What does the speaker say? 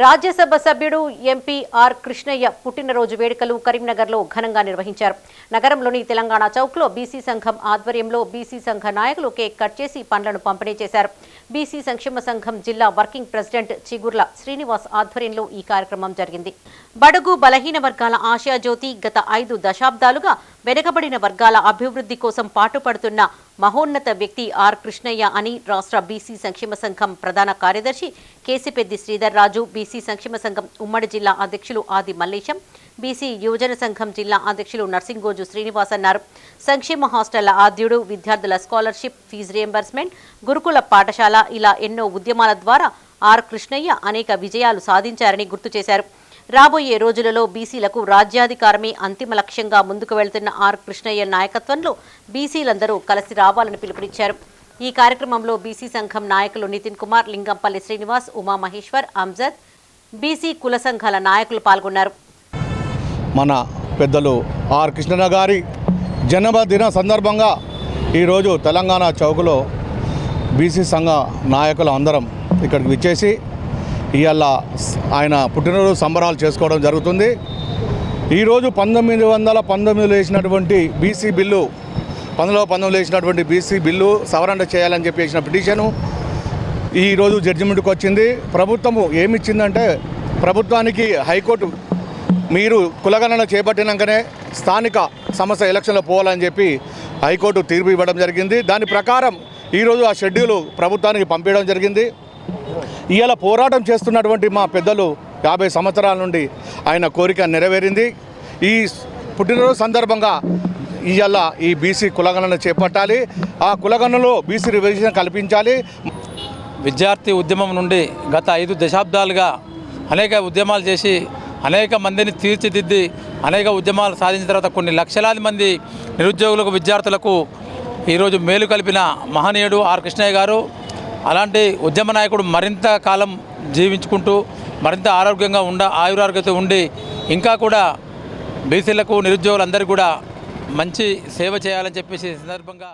రాజ్యసభ సభ్యుడు MP are Krishnaiah పుట్టినరోజు వేడుకలు కరీంనగర్లో ఘనంగా నిర్వహించారు. నగరంలోని తెలంగాణ చౌక్లో బీసీ సంఘం ఆధ్వర్యంలో బీసీ సంఘ నాయకులు కేక్ కట్ చేసి పండ్లను పంపిణీ చేశారు. బీసీ సంక్షేమ సంఘం జిల్లా వర్కింగ్ ప్రెసిడెంట్ చిగుర్ల శ్రీనివాస్ ఆధ్వర్యంలో ఈ కార్యక్రమం జరిగింది. బడుగు బలహీన వర్గాల ఆశయాజ్యోతి గత ఐదు దశాబ్దాలుగా వెనుకబడిన వర్గాల అభివృద్ధి కోసం పాటుపడుతున్న మహోన్నత వ్యక్తి ఆర్ కృష్ణయ్య అని రాష్ట్ర బీసీ సంక్షేమ సంఘం ప్రధాన కార్యదర్శి కేసిపెద్ది శ్రీధర్ రాజు బీసీ సంక్షేమ సంఘం ఉమ్మడి జిల్లా అధ్యక్షులు ఆది మల్లేశం బీసీ యువజన సంఘం జిల్లా అధ్యక్షులు నర్సింగోజు శ్రీనివాస్ అన్నారు. సంక్షేమ హాస్టళ్ళ ఆద్యుడు విద్యార్థుల స్కాలర్షిప్ ఫీజు రియంబర్స్మెంట్ గురుకుల పాఠశాల ఇలా ఎన్నో ఉద్యమాల ద్వారా ఆర్ కృష్ణయ్య అనేక విజయాలు సాధించారని గుర్తు చేశారు. రాబోయే రోజులలో బీసీలకు రాజ్యాధికారమే అంతిమ లక్ష్యంగా ముందుకు వెళ్తున్న ఆర్ కృష్ణయ్య నాయకత్వంలో బీసీలందరూ కలిసి రావాలని పిలుపునిచ్చారు. ఈ కార్యక్రమంలో బీసీ సంఘం నాయకులు నితిన్ కుమార్ లింగంపల్లి శ్రీనివాస్ ఉమామహేశ్వర్ అంజద్ బీసీ కుల సంఘాల నాయకులు పాల్గొన్నారు. మన పెద్దలు ఆర్ కృష్ణ గారి జన్మదిన సందర్భంగా ఈరోజు తెలంగాణ చౌకలో బీసీ సంఘ నాయకులు అందరం ఇక్కడికి విచ్చేసి ఇవాళ ఆయన పుట్టినరోజు సంబరాలు చేసుకోవడం జరుగుతుంది. ఈరోజు పంతొమ్మిది వందల పంతొమ్మిదిలో వేసినటువంటి బీసీ బిల్లు పంతొమ్మిది పంతొమ్మిదిలో వేసినటువంటి బీసీ బిల్లు సవరణ చేయాలని చెప్పి వేసిన పిటిషను ఈరోజు జడ్జిమెంట్కి వచ్చింది. ప్రభుత్వము ఏమిచ్చిందంటే ప్రభుత్వానికి హైకోర్టు మీరు కులగణన చేపట్టినాకనే స్థానిక సంస్థ ఎలక్షన్లో పోవాలని చెప్పి హైకోర్టు తీర్పు ఇవ్వడం జరిగింది. దాని ప్రకారం ఈరోజు ఆ షెడ్యూలు ప్రభుత్వానికి పంపించడం జరిగింది. ఇవాళ పోరాటం చేస్తున్నటువంటి మా పెద్దలు యాభై సంవత్సరాల నుండి ఆయన కోరిక నెరవేరింది. ఈ పుట్టినరోజు సందర్భంగా ఇవాళ ఈ బీసీ కులగణన చేపట్టాలి. ఆ కులగణనలో బీసీ రిజర్వేషన్ కల్పించాలి. విద్యార్థి ఉద్యమం నుండి గత ఐదు దశాబ్దాలుగా అనేక ఉద్యమాలు చేసి అనేక మందిని తీర్చిదిద్ది అనేక ఉద్యమాలు సాధించిన తర్వాత కొన్ని లక్షలాది మంది నిరుద్యోగులకు విద్యార్థులకు ఈరోజు మేలు కలిపిన మహనీయుడు ఆర్ కృష్ణయ్య గారు. అలాంటి ఉద్యమ నాయకుడు మరింత కాలం జీవించుకుంటూ మరింత ఆరోగ్యంగా ఉండ ఆయురారోగ్యత ఉండి ఇంకా కూడా బీసీలకు నిరుద్యోగులందరికీ కూడా మంచి సేవ చేయాలని చెప్పేసి సందర్భంగా